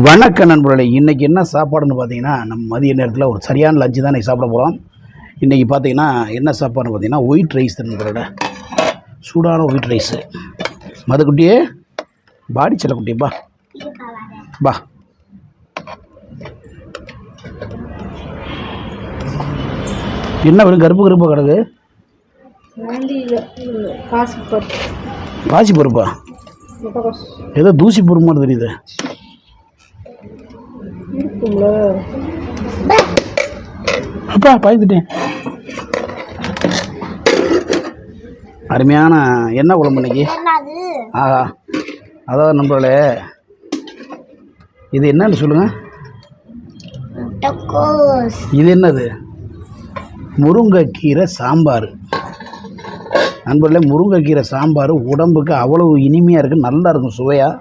வணக்க நண்பர்களே இன்றைக்கி என்ன சாப்பாடுன்னு பார்த்தீங்கன்னா நம்ம மதிய நேரத்தில் ஒரு சரியான லஞ்சு தான் சாப்பிட போகிறோம் இன்றைக்கி பார்த்தீங்கன்னா என்ன சாப்பாடுன்னு பார்த்தீங்கன்னா ஒயிட் ரைஸ் நண்பர்களோட சூடான ஒயிட் ரைஸு மதுக்குட்டியே பாடி செல்லக்குட்டி பா. பா. என்ன வெறும் கருப்பு கருப்பாக கிடக்கு? பாசி பருப்பா? ஏதோ தூசி மாதிரி தெரியுது. இருக்கும்ல. அப்பா பயந்துட்டேன். அருமையான என்ன குழம்பு இன்னைக்கு. ஆஹா. அதாவது நண்பர்களே இது என்னன்னு சொல்லுங்க. இது என்னது? முருங்கைக்கீரை சாம்பார். நண்பர்களே முருங்கைக்கீரை சாம்பார் உடம்புக்கு அவ்வளவு இனிமையாக இருக்குது நல்லா இருக்கும் சுவையாக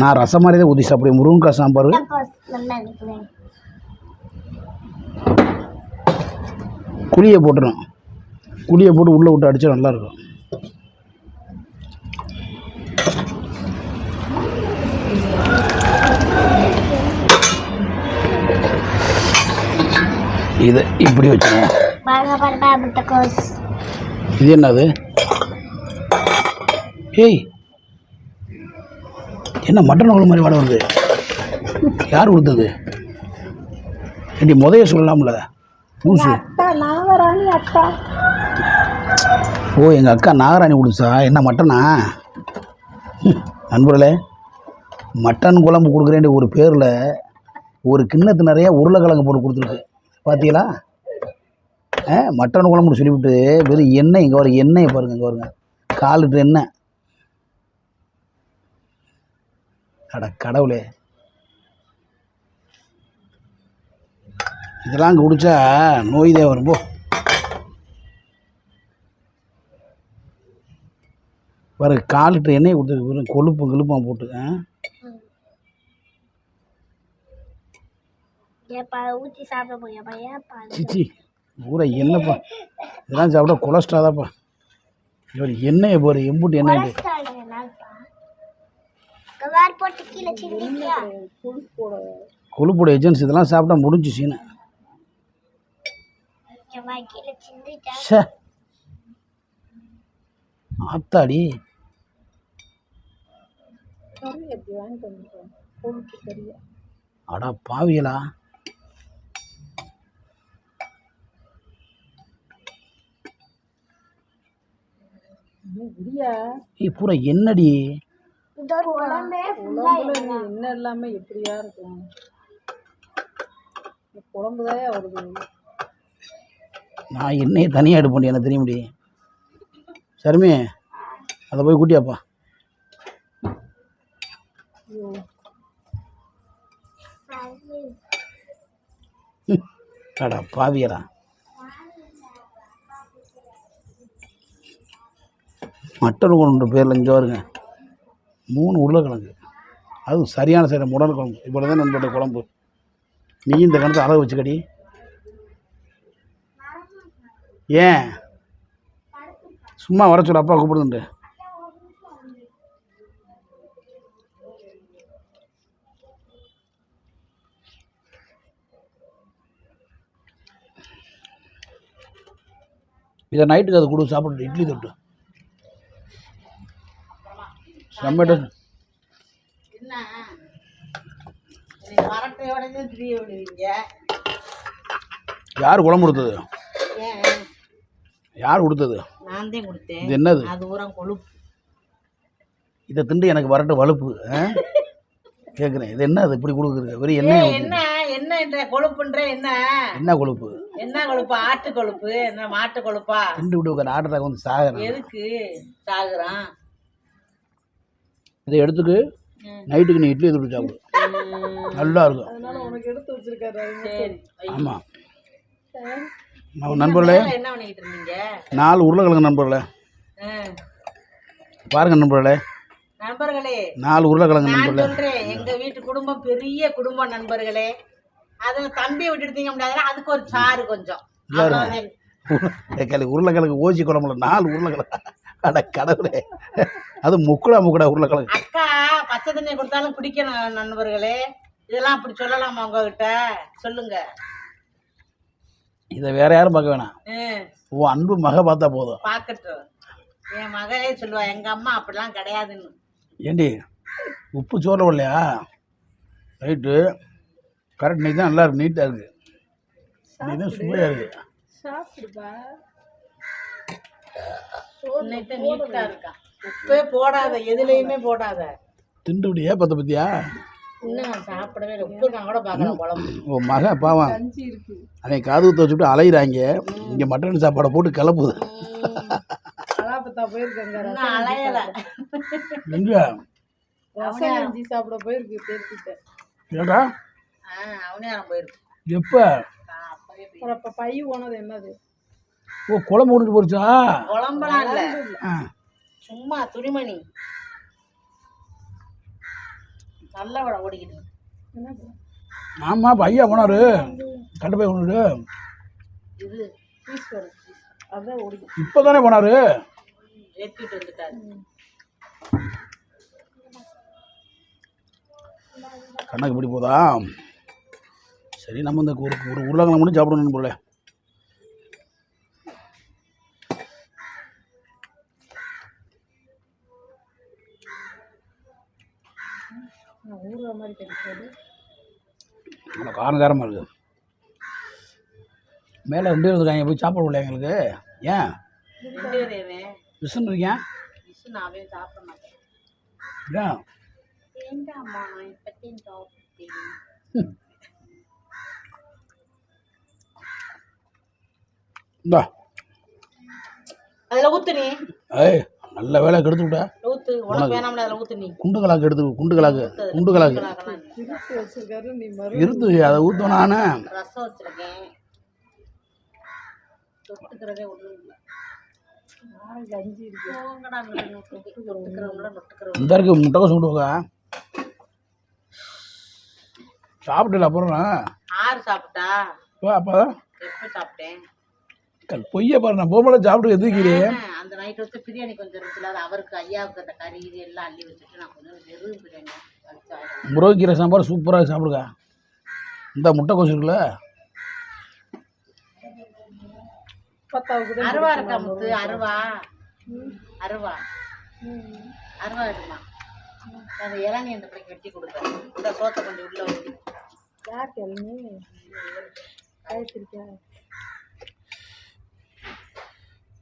நான் ரசம் மாதிரி தான் ஊற்றி சாப்பிடுவேன். முருங்கைக்காய் சாம்பார். குழியை போட்டுரும் குழியை போட்டு உள்ளே விட்டு அடித்தா நல்லாயிருக்கும். இது இப்படி வச்சுருவோம் முட்டைக்கோஸ் இது என்னது? ஏய் என்ன மட்டன் குழம்பு மாதிரி வாட வருது? யார் கொடுத்தது? ஏண்டி முதைய சொல்லலாம்ல. பூசு ஓ எங்கள் அக்கா நாகராணி கொடுத்தா என்ன மட்டனா? நண்பர்களே மட்டன் குழம்பு கொடுக்குறேன் ஒரு பேரில் ஒரு கிண்ணத்து நிறைய உருளைக்கிழங்கு போட்டு கொடுத்துருக்கு. பார்த்தீங்களா ஆ மட்டன் குழம்புன்னு சொல்லிவிட்டு வெறும் எண்ணெய் இங்கே வரும் எண்ணெயை பாருங்க இங்கே வருங்க கால் லிட்டர் எண்ணெய். அட கடவுளே. இதெல்லாம் குடிச்சா நோய் தான் வரும் போ. பாரு கால் லிட்டர் எண்ணெய் கொடுத்துருக்கு கொழுப்பு கிழுப்பாக போட்டு சாப்பிட சிச்சி பூரா என்னப்பா இதெல்லாம் சாப்பிட்டா கொலஸ்ட்ரால் தான்ப்பா. இவர் எண்ணெயை பாரு எம்புட்டு எண்ணெய் கொழுப்போட ஏஜென்சி இதெல்லாம் சாப்பிட்டா முடிஞ்சு சீனை. ஷே ஆத்தாடி. அடா பாவியலா பூரா என்னடி? குழம்புல என்ன இல்லாம எப்படியா இருக்கும்? குழம்பு தான் வருது? நான் எண்ணெயை தனியாக எடுப்பேன் எனக்கு தெரிய முடியும் சரிமே அதை போய் கூட்டியாப்பா ம், அடா பாவியலா மட்டன் குழம்பு பேரில் இங்கே வருங்க மூணு உருளைக்கிழங்கு. அதுவும் சரியான சரி முடல் குழம்பு. இவ்வளோ தான் நண்பட்ட குழம்பு. நீ இந்த கணத்தை அளவு வச்சுக்கடி. ஏன்? சும்மா வர சொல்ல அப்பா கூப்பிடுதுண்டு இதை நைட்டுக்கு அது கொடு சாப்பிட்டு இட்லி தொட்டு. செம்மட்டு என்ன? வரட்டையோட திரிய விடுவீங்க. யார் குழம்பு கொடுத்தது? யார் கொடுத்தது? நான் தான் கொடுத்தேன். இது என்னது? அது ஊரம் கொழுப்பு. இதை திண்டு எனக்கு வரட்ட வலுப்பு கேட்குறேன் இது என்ன அது? இப்படி கொடுக்குறது வெறும் ஊத்துது. என்ன? என்ன என்ற கொழுப்புன்ற என்ன? என்ன கொழுப்பு? என்ன கொழுப்பு? ஆட்டு கொழுப்பு என்ன மாட்டு கொழுப்பா திண்டு விட்டு ஆட்டத்தாக வந்து சாகிறேன். எதுக்கு? சாகுறான். இதை எடுத்துட்டு நைட்டுக்கு நீ இட்லி தொட்டு சாப்பிடு. நல்லா இருக்கும் உனக்கு எடுத்து வச்சிருக்காரு சரி. ஆமாம் நண்பர்களே. நாலு உருளைக்கிழங்கு நண்பர்களே. பாருங்க நண்பர்களே. நண்பர்களே நாலு உருளைக்கிழங்கு நண்பர்களே. எங்க வீட்டு குடும்பம் பெரிய குடும்பம் நண்பர்களே. அதுல தம்பியை விட்டுட்டீங்க முடியாதுன்னா அதுக்கு ஒரு சாறு கொஞ்சம். உருளைக்கிழங்கு ஓசி குழம்புல நாலு உருளைக்கிழங்கு. அட கடவுளே. அது முக்குடா முக்குடா உருளைக்கிழங்கு. அக்கா பச்சை தண்ணி கொடுத்தாலும் குடிக்கணும் நண்பர்களே. இதெல்லாம் அப்படி சொல்லலாமா உங்ககிட்ட? சொல்லுங்க. இதை வேற யாரும் பார்க்க வேணாம். உன் அன்பு மக பார்த்தா போதும். பார்க்கட்டும். என் மகளே சொல்லுவா எங்க அம்மா அப்படிலாம் கிடையாதுன்னு. ஏண்டி உப்பு சோறில் இல்லையா ரைட்டு. கரெக்ட் நீ தான் நல்லா இருக்கு நீட்டாக இருக்குது நீ தான் சுவையாக இருக்குது சாப்பிடுப்பா. இருக்கா உப்பே போடாத எதுலயுமே போடாத. திண்டுபிடியா பத்த பத்தியா சாப்பிடவே இல்லை. மகன் பாவம். அவன் காது குத்த வச்சுட்டு அலையிறாங்க. இங்கே மட்டன் சாப்பாடை போட்டு கிளப்புது. சாப்பிட. போயிருக்கு ஏடா ஆ, அவனியாரம் போயிருக்கு எப்போ? நான் அப்பவே போய்- அப்புறம் இப்ப பை போனது என்னது? ஓ குழம்பு கொண்டுட்டு போச்சா குழம்புலாம் இல்ல. சும்மா துணிமணி. நல்ல வட ஓடிக்கிட்டு இப்போ ஐயா போனார். கட்ட போய் கொண்டுட்டு. இது அதான் ஓடிக்கும் இப்போ தானே போனார். ஏற்றிட்டு வந்துட்டாரு. கணக்கு இப்படி போதா? சரி நம்ம இந்த ஒரு ஒரு உருளைக்கிழங்கு மட்டும் சாப்பிடணும் போல. ஊறுற மாதிரி கிடைக்காது நல்லா காரங்காரமாக இருக்குது மேலே ரெண்டு பேர் இருக்காங்க போய் சாப்பிட முடியல எங்களுக்கு? ஏன்? விசுன்னு இருக்கேன். ஏன் இந்தா. அதுல ஏய் நல்ல வேலை கெடுத்து விட்ட. ஊத்து உனக்கு வேணாம்ல அதுல ஊத்து நீ. குண்டு கலாக்கு எடுத்து குண்டு கலாக்கு குண்டு கலாக்கு இருத்து அதை ஊற்றுவேன் நான் ரசம் வச்சிருக்கேன். தொட்டுக்கிறதே ஒண்ணும் இல்லை. இந்த இருக்கு முட்டைக்கோஸ் கொண்டு சாப்பிட்டல அப்புறம் ஆறு சாப்பிட்டா? அப்போ? எப்போ சாப்பிட்டேன்? பொய்ய பாரு நான் போகும்போது சாப்பிட்டு எதுக்கிறேன் அந்த நைட் வச்சு பிரியாணி கொஞ்சம் இருந்துச்சுல அது அவருக்கு ஐயாவுக்கு அந்த கறி இது எல்லாம் அள்ளி வச்சுட்டு நான் கொஞ்சம் வெறும் பிரியாணி முருங்கைக்கீரை சாம்பார் சூப்பராக சாப்பிடுங்க. இந்த முட்டைக்கோஸ் இருக்குல்ல? பத்தாவது கூட அருவா இருக்கா முத்து? அருவா? அருவா. அருவா இருக்குமா? அந்த இளநீ அந்த பிள்ளைக்கு வெட்டி கொடுப்பேன். இந்த சோத்தை கொஞ்சம் உள்ள யார் கிளம்பி காயத்திருக்கா.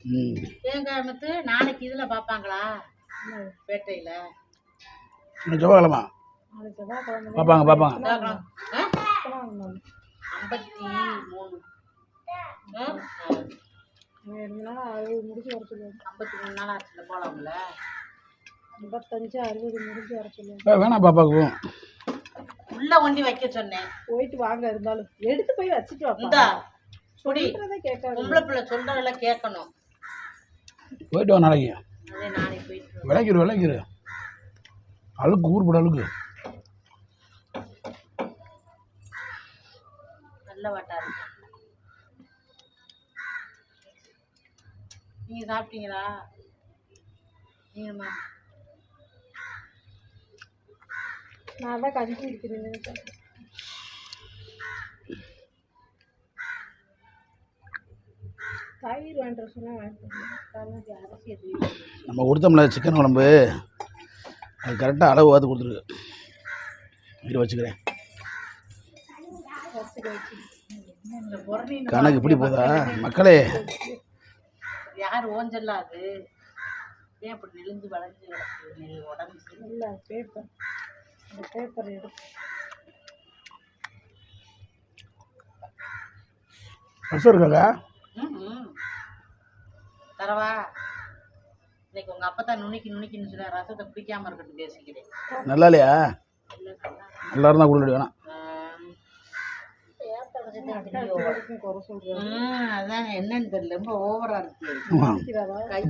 ம். ஏங்க முத்து நாளைக்கு இதில் பார்ப்பாங்களா பேட்டையில். இன்னும் செவ்வாய்க்கிழமா. பார்ப்பாங்க பார்ப்பாங்க ஐம்பத்தி மூணு. முடிச்சு வர சொல்லுவாங்க. ஐம்பத்தி மூணு நாள் ஆச்சுல போகலாம்ல ஐம்பத்தஞ்சு அறுபது முடிஞ்சு வர சொல்லுவாங்க. வேணாம் பாப்பாக்கு உள்ள ஒண்டி வைக்க சொன்னேன். போயிட்டு வாங்க இருந்தாலும். எடுத்து போய் வச்சுட்டு இந்தா வாப்பா குடி. சொல்றதை கேட்காது பொம்பளை பிள்ளை சொல்றதெல்லாம் கேட்கணும். போயிட்டு வா நாளைக்கு. விளைக்கிரு விளைக்கிரு அழுக்கு ஊர் போட அழுக்கு. நல்ல வாட்டா இருக்கு. நீங்க சாப்பிட்டீங்களா? நான் தான் கஞ்சி இருக்கிறேன் நம்ம கொடுத்தோம்ல சிக்கன் குழம்பு அது கரெக்டாக அளவு பார்த்து கொடுத்துருக்கு இரு வச்சுக்கிறேன். கணக்கு இப்படி போதா? மக்களே. யார் ஓஞ்சல்லா அது? ஏன் இப்படி நெளிஞ்சு வளைஞ்சு உடம்பு. இல்லை பேப்பர் அந்த பேப்பர் எடுத்து இருக்காக்கா ம். தரவா. இன்னைக்கு உங்க அப்பா தான் நுணுக்கி நுணுக்கின்னு சொன்ன ரசத்தை பிடிக்காம இருக்கட்டும் பேசிக்கிறேன். நல்லா இல்லையா இல்லை. நல்லா இருந்தால் கொடுக்க வேணாம் என்னன்னு தெரியல. ரொம்ப ஓவரா இருக்கு.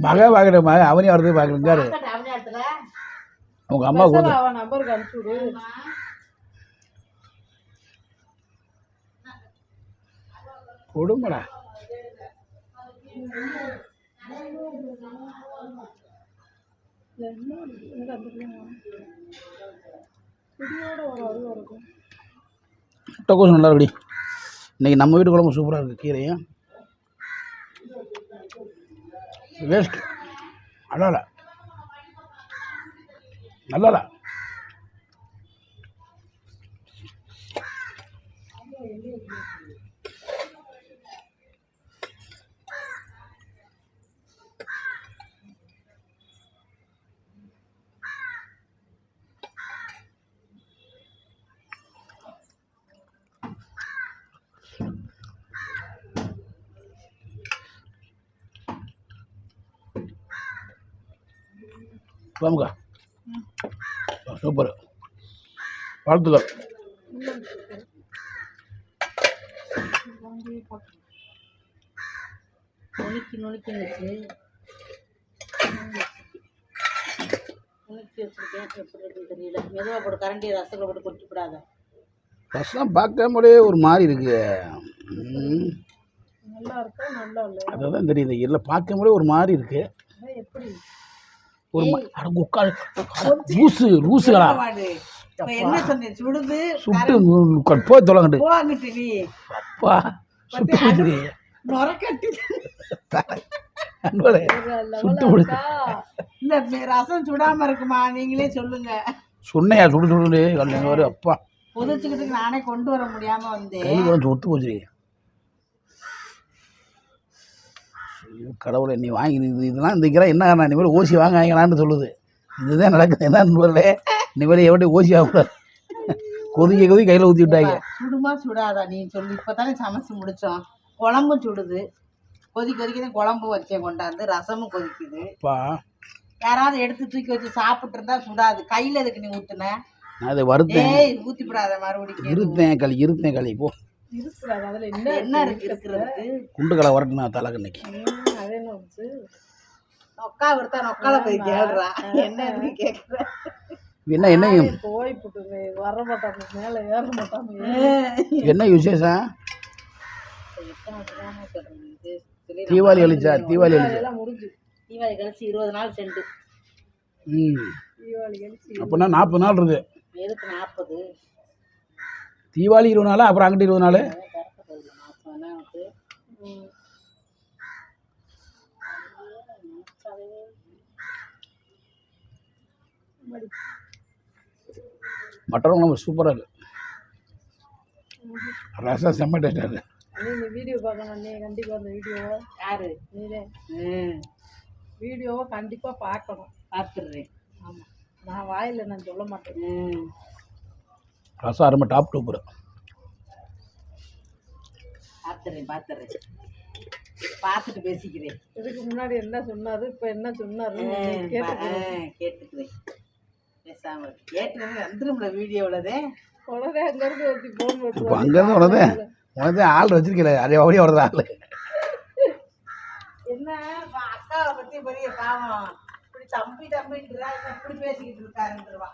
மக பார்க்கணும் மக. அவனையும் வரது இடத்துல உங்கள் அம்மா அவன் நம்பருக்கு அனுப்பிச்சு விடு கொடுங்கடா என்ன இங்க அந்த பிள்ளைங்க குடியோட ஒரு அருவா இருக்கும் முட்டைக்கோஸ் நல்லா இருக்குடி இன்றைக்கி நம்ம வீட்டு குழம்பு சூப்பராக இருக்குது கீரையும். வேஸ்ட் நல்லா இல்லை வாமுக்கா சூப்பர் வாழ்த்துக்கள். நுணுக்கி நுணுக்கி நுணுக்கி வச்சுருக்கேன். எப்படி இருக்குன்னு தெரியல. மெதுவாக போட்டு கரண்டி ரசத்தில் போட்டு கொட்டிவிடாத ரசம் பார்க்கும்போதே ஒரு மாதிரி இருக்கு. நல்லா இருக்கா? நல்லா இல்லை அதுதான் தெரியுது. இல்லை பார்க்கும்போதே ஒரு மாதிரி இருக்கு. அதான் எப்படி? ஒரு உட்காரு சொன்னேன்? சுடுது சுட்டு போய் தொலைங்கட்டு. அப்பா சுட்டு அன்பரே சுட்டு இல்லை ரசம் சுடாம இருக்குமா? நீங்களே சொல்லுங்க. சொன்னையா சுடு வரும் அப்பா. புதைச்சிக்கிட்டு நானே கொண்டு வர முடியாம குழந்தை ஒத்து போச்சு கடவுளே நீ வாங்கி இது இதெல்லாம் இந்த கிரா என்ன காரணம்? இனிமேல் ஓசி வாங்க வாங்கலான்னு சொல்லுது. இதுதான் நடக்குது. என்ன நண்பர்களே? இனிமேல் எப்படி ஓசி ஆகக்கூடாது கொதிக்க கொதி கையில் ஊற்றி விட்டாங்க. சுடுமா சுடாதா நீ சொல்லு. இப்பதானே சமைச்சு முடிச்சோம். குழம்பும் சுடுது. கொதி கொதிக்குது. குழம்பு வச்சேன் கொண்டாந்து ரசமும் கொதிக்குது. அப்பா. யாராவது எடுத்து தூக்கி வச்சு சாப்பிட்டு இருந்தா சுடாது. கையில எதுக்கு நீ ஊத்துன? நான் அதை வறுத்தேன். ஏய் ஊத்தி விடாத மறுபடியும் இருத்தேன் களி இருத்தேன் களி. போ. என்ன என்ன இருக்கு இருக்கிறதுக்கு? குண்டு களை வரட்டுனா தலை கண்ணைக்கு ம், அது என்ன வந்துச்சு நொக்கா விடுத்தா நொக்கால போய் கேள்றா. என்ன இருக்கு கேக்குற. என்ன என்ன போய் போட்டு வர மாட்டாங்க மேலே ஏற மாட்டாங்க. என்ன விசேஷம்? தீபாவளி அழிச்சா தீபாவளி அழிச்சா எல்லாம் முடிஞ்சு. தீபாவளி கழிச்சு இருபது நாள் சென்று ம். தீபாவளி கழிச்சு அப்படின்னா நாற்பது நாள் இருக்கு. எதுக்கு நாற்பது? தீபாவளி இருபது நாள் அப்புறம் அங்கிட்டு இருபது நாள் மாசம் வந்து ம். மட்டன் குழம்பு சூப்பராக இருக்கு. ரசம் செம்ம டேஸ்டாக இருக்கு. அண்ணே நீ வீடியோ பார்க்கணும் நீ கண்டிப்பாக அந்த வீடியோவை யாரு? ம் வீடியோவை கண்டிப்பாக பார்க்கணும். பார்த்துடுறேன். ஆமாம் நான் வாயில் நான் சொல்ல மாட்டேன். ம் ரசம் அருமை டாப் டூப்பர் பார்த்துடுறேன் பார்த்துடுறேன். பார்த்துட்டு பேசிக்கிறேன். இதுக்கு முன்னாடி என்ன சொன்னாரு இப்போ என்ன சொன்னாரு கேட்டுக்கிறேன். பேசாம இரு. ஏற்கனவே வந்துரும்ல வீடியோவிலதே உடனே அங்கேருந்து ஒருத்தி ஃபோன் இப்போ அங்கேருந்து உனதே? உனதே ஆள் வச்சிருக்கல அதே அப்படியே வரது ஆள். என்ன? பா- அக்காவை பத்தி பெரிய பாவம். இப்படி தம்பி தம்பின்றா என்ன இப்படி பேசிக்கிட்டு இருக்காருன்றவா.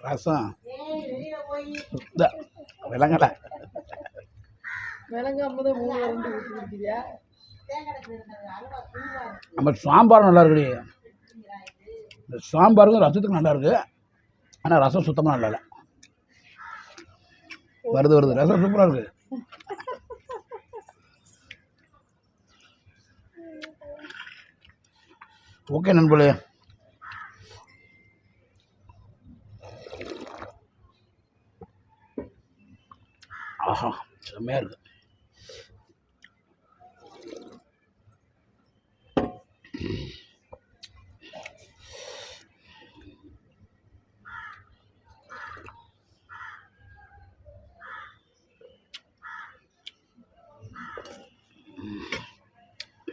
ரசம். விலங்கலை விளங்காம தான் மூணு ரெண்டு ஊற்றி இருக்கு நம்ம சாம்பார் நல்லா இருக்குடி. இந்த சாம்பாருக்கும் ரசத்துக்கும் நல்லா இருக்குது ஆனால் ரசம் சுத்தமாக நல்லா இல்லை. வருது வருது. ரசம் சூப்பராக இருக்குது ஓகே நண்பர்களே. ஆஹா செம்மையாக இருக்கு.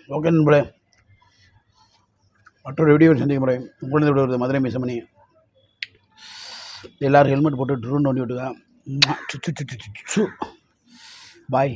ஓகே நண்பர்களே மற்றொரு வீடியோ சந்திக்கும் முறை உங்களது விடுவது மதுரை மிசமணி. எல்லோரும் ஹெல்மெட் போட்டு ட்ரோன் நோண்டி விட்டுங்க பாய்